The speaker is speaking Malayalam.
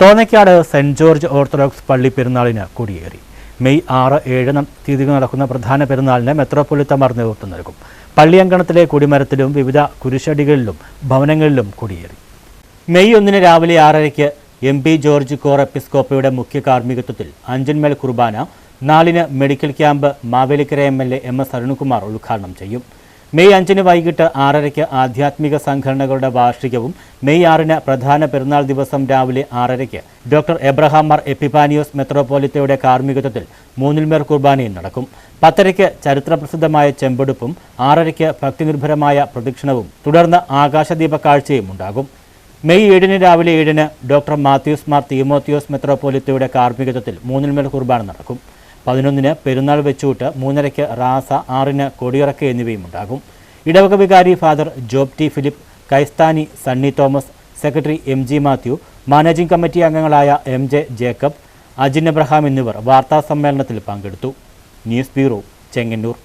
തോന്നയ്ക്കാട് സെന്റ് ജോർജ് ഓർത്തഡോക്സ് പള്ളി പെരുന്നാളിന് കൊടിയേറി. മെയ് ആറ് ഏഴ് തീയതികൾ നടക്കുന്ന പ്രധാന പെരുന്നാളിന് മെത്രോപൊലിത്തമാർ നേതൃത്വം നൽകും. പള്ളിയങ്കണത്തിലെ കൊടിമരത്തിലും വിവിധ കുരിശടികളിലും ഭവനങ്ങളിലും കൊടിയേറി. മെയ് ഒന്നിന് രാവിലെ ആറരയ്ക്ക് എം പി ജോർജ് കോർ എപ്പിസ്കോപ്പയുടെ മുഖ്യ കാർമ്മികത്വത്തിൽ അഞ്ചന്മേൽ കുർബാന നാലിന് medical camp Mavelikkara M L A M S Arunkumar ഉദ്ഘാടനം ചെയ്യും. മെയ് അഞ്ചിന് വൈകിട്ട് ആറരയ്ക്ക് ആധ്യാത്മിക സംഘടനകളുടെ വാർഷികവും മെയ് ആറിന് പ്രധാന പെരുന്നാൾ ദിവസം രാവിലെ ആറരയ്ക്ക് ഡോക്ടർ എബ്രഹാം മാർ എപ്പിപാനിയോസ് മെത്രോപോലിത്തയുടെ കാർമ്മികത്വത്തിൽ മൂന്നിൽമേർ കുർബാനയും നടക്കും. പത്തരയ്ക്ക് ചരിത്രപ്രസിദ്ധമായ ചെമ്പെടുപ്പും ആറരയ്ക്ക് ഭക്തിനിർഭരമായ പ്രദക്ഷിണവും തുടർന്ന് ആകാശദീപ കാഴ്ചയും ഉണ്ടാകും. മെയ് ഏഴിന് രാവിലെ ഏഴിന് ഡോക്ടർ മാത്യൂസ് മാർ തീമോത്യോസ് മെത്രോപോലിത്തയുടെ കാർമ്മികത്വത്തിൽ മൂന്നിൽമേൽ കുർബാന നടക്കും. പതിനൊന്നിന് പെരുന്നാൾ വെച്ചൂട്ട് മൂന്നരയ്ക്ക് റാസ ആറിന് കൊടിയിറക്ക് എന്നിവയും ഉണ്ടാകും. ഇടവക വികാരി father Job T Philip കൈസ്താനി Sunny Thomas secretary M G Mathew managing committee അംഗങ്ങളായ M J Jacob Ajin Abraham എന്നിവർ വാർത്താ സമ്മേളനത്തിൽ പങ്കെടുത്തു. News bureau Chengannur.